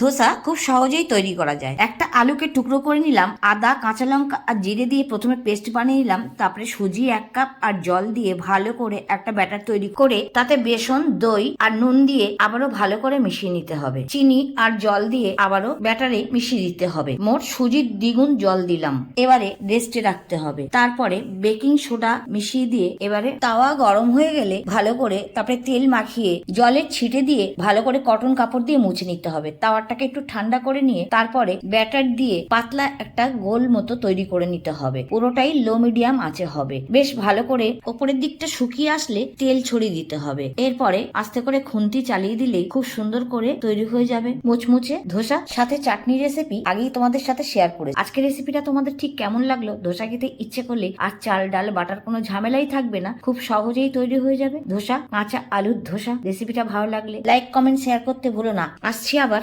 ধোসা খুব সহজেই তৈরি করা যায়। একটা আলুকে টুকরো করে নিলাম, আদা, কাঁচা লঙ্কা আর জিরে দিয়ে প্রথমে পেস্ট বানিয়ে নিলাম, তারপরে সুজি এক কাপ আর জল দিয়ে ভালো করে একটা ব্যাটার তৈরি করে তাতে বেসন, দই আর নুন দিয়ে আবারও ভালো করে মিশিয়ে নিতে হবে। চিনি আর জল দিয়ে আবারও ব্যাটারে মিশিয়ে দিতে হবে। মোট সুজির দ্বিগুণ জল দিলাম। এবারে রেস্টে রাখতে হবে। তারপরে বেকিং সোডা মিশিয়ে দিয়ে এবারে তাওয়া গরম হয়ে গেলে ভালো করে তারপরে তেল মাখিয়ে জলের ছিটে দিয়ে ভালো করে কটন কাপড় দিয়ে মুছে নিতে হবে। তাওয়াটাকে একটু ঠান্ডা করে নিয়ে তারপরে ব্যাটার দিয়ে পাতলা একটা গোল মতো তৈরি করে নিতে হবে। পুরোটাই লো মিডিয়াম আঁচে হবে। বেশ ভালো করে ওপরের দিকটা শুকিয়ে আসলে তেল ছড়িয়ে দিতে হবে। এরপরে আস্তে করে খুন্তি চালিয়ে দিলেই খুব সুন্দর করে তৈরি হয়ে যাবে মুচমুচে ধোসা। সাথে চাটনি রেসিপি আগেই তোমাদের সাথে শেয়ার করে আজকের রেসিপিটা তোমাদের ঠিক কেমন লাগল? ধোসা খেতে ইচ্ছে করলে আর চাল, ডাল, বাটার কোনো ঝামেলাই থাকবে না। খুব সহজেই তৈরি হয়ে যাবে। ধোসা, কাঁচা আলুর ধোসা। রেসিপিটা ভালো লাগলে লাইক কমেন্ট শেয়ার করতে ভুলো না। আসছি আবার।